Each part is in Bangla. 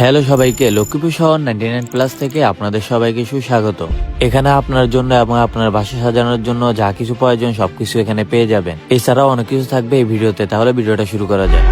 হ্যালো সবাইকে লক্ষ্মীপুর শহর নাইনটি নাইন প্লাস থেকে আপনাদের সবাইকে সুস্বাগত। এখানে আপনার জন্য এবং আপনার বাসা সাজানোর জন্য যা কিছু প্রয়োজন সবকিছু এখানে পেয়ে যাবেন। এছাড়াও অনেক কিছু থাকবে এই ভিডিওতে, তাহলে ভিডিওটা শুরু করা যায়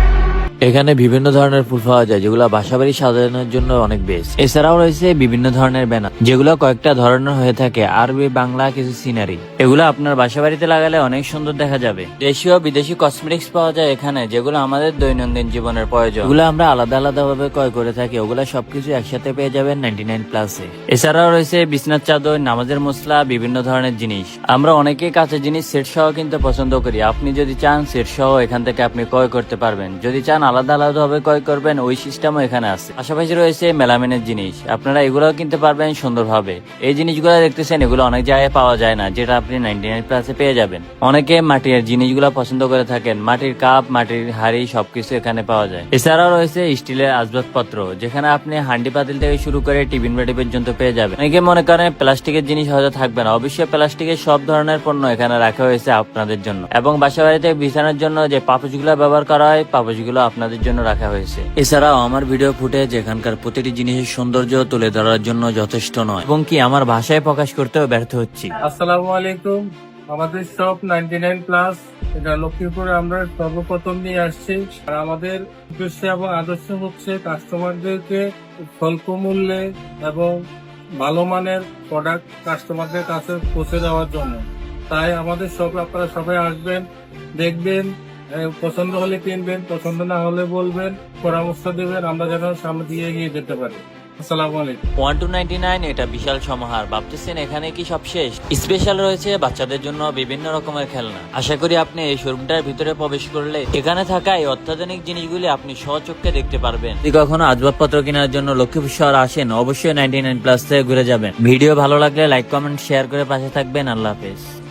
এখানে বিভিন্ন ধরনের ফুল পাওয়া যায়, যেগুলো বাসাবাড়ি সাজানোর জন্য অনেক বেস্ট এছাড়াও রয়েছে বিভিন্ন ধরনের ব্যানার যেগুলো কয়েকটা ধরনের হয়ে থাকে, আরবি, বাংলা, কিছু সিনারি এগুলো আপনার বাসাবাড়িতে লাগালে অনেক সুন্দর দেখা যাবে। দেশীয় বিদেশি কসমেটিক্স পাওয়া যায় এখানে, যেগুলো আমাদের দৈনন্দিন জীবনের প্রয়োজন। এগুলো আমরা আলাদা আলাদা ভাবে ক্রয় করে থাকি, ওগুলো সবকিছু একসাথে পেয়ে যাবেন নাইনটি নাইন প্লাসে এছাড়াও রয়েছে বিছনার চাদর, নামাজের মশলা বিভিন্ন ধরনের জিনিস। আমরা অনেকে কাছে জিনিস সেট সহ কিনতে পছন্দ করি। আপনি যদি চান সেট সহ এখান থেকে আপনি ক্রয় করতে পারবেন। যদি চান আলাদা আলাদা ভাবে ক্রয় করবেন, ওই সিস্টেমও এখানে আছে। পাশাপাশি রয়েছে মেলামিনের জিনিস। আপনারা এগুলোও কিনতে পারবেন সুন্দরভাবে। এই জিনিসগুলো দেখতেছেন, এগুলো অনেক জায়গায় পাওয়া যায় না, যেটা আপনি নাইনটি নাইন প্লাসে পেয়ে যাবেন। অনেকে মাটির জিনিসগুলো পছন্দ করে থাকেন। মাটির কাপ, মাটির হাড়ি, সবকিছু এখানে পাওয়া যায়। এছাড়াও রয়েছে স্টিলের আসবাবপত্র, যেখানে আপনি হান্ডি পাতিল থেকে শুরু করে টিফিন বাটি পর্যন্ত পেয়ে যাবেন। অনেকে মনে করেন প্লাস্টিকের জিনিস হয়তো থাকবে না। অবশ্যই প্লাস্টিকের সব ধরনের পণ্য এখানে রাখা হয়েছে আপনাদের জন্য। এবং বাসা বাড়িতে বিছানার জন্য যে পাপোশগুলো ব্যবহার করা হয়, পাপোশগুলো আপনাদের জন্য রাখা হয়েছে। এছাড়াও আমার ভিডিও ফুটেজ এখানকার প্রতিটি জিনিসের সৌন্দর্য তুলে ধরার জন্য যথেষ্ট নয়, এবং কি আমার ভাষায় প্রকাশ করতেও ব্যর্থ হচ্ছি। আসসালামু আলাইকুম। আমাদের শপ নাইনটি নাইন প্লাস এটা লক্ষ্মীপুরে আমরা সর্বপ্রথম নিয়ে আসছি। আর আমাদের উদ্দেশ্য এবং আদর্শ হচ্ছে কাস্টমারদেরকে স্বল্প মূল্যে এবং ভালো মানের প্রোডাক্ট কাস্টমারদের কাছে পৌঁছে দেওয়ার জন্য। তাই আমাদের শপে আপনারা সবাই আসবেন, দেখবেন পছন্দ হলে কিনবেন, পছন্দ না হলে বলবেন, পরামর্শ দেবেন, আমরা যেন সামনে দিয়ে এগিয়ে যেতে পারি। ওয়ান টু নাইনটি নাইন, এটা বিশাল সমাহার। ভাবতেছেন এখানে কি সব শেষ? স্পেশাল রয়েছে বাচ্চাদের জন্য বিভিন্ন রকমের খেলনা। আশা করি আপনি এই শোরুমটার ভিতরে প্রবেশ করলে এখানে থাকা এই অত্যাধুনিক জিনিসগুলি আপনি সচক্ষে দেখতে পারবেন। যদি কখনো আসবাবপত্র কেনার জন্য লক্ষ্মীপুর আসেন, অবশ্যই নাইনটি নাইন প্লাস থেকে ঘুরে যাবেন। ভিডিও ভালো লাগলে লাইক, কমেন্ট, শেয়ার করে পাশে থাকবেন। আল্লাহ হাফেজ।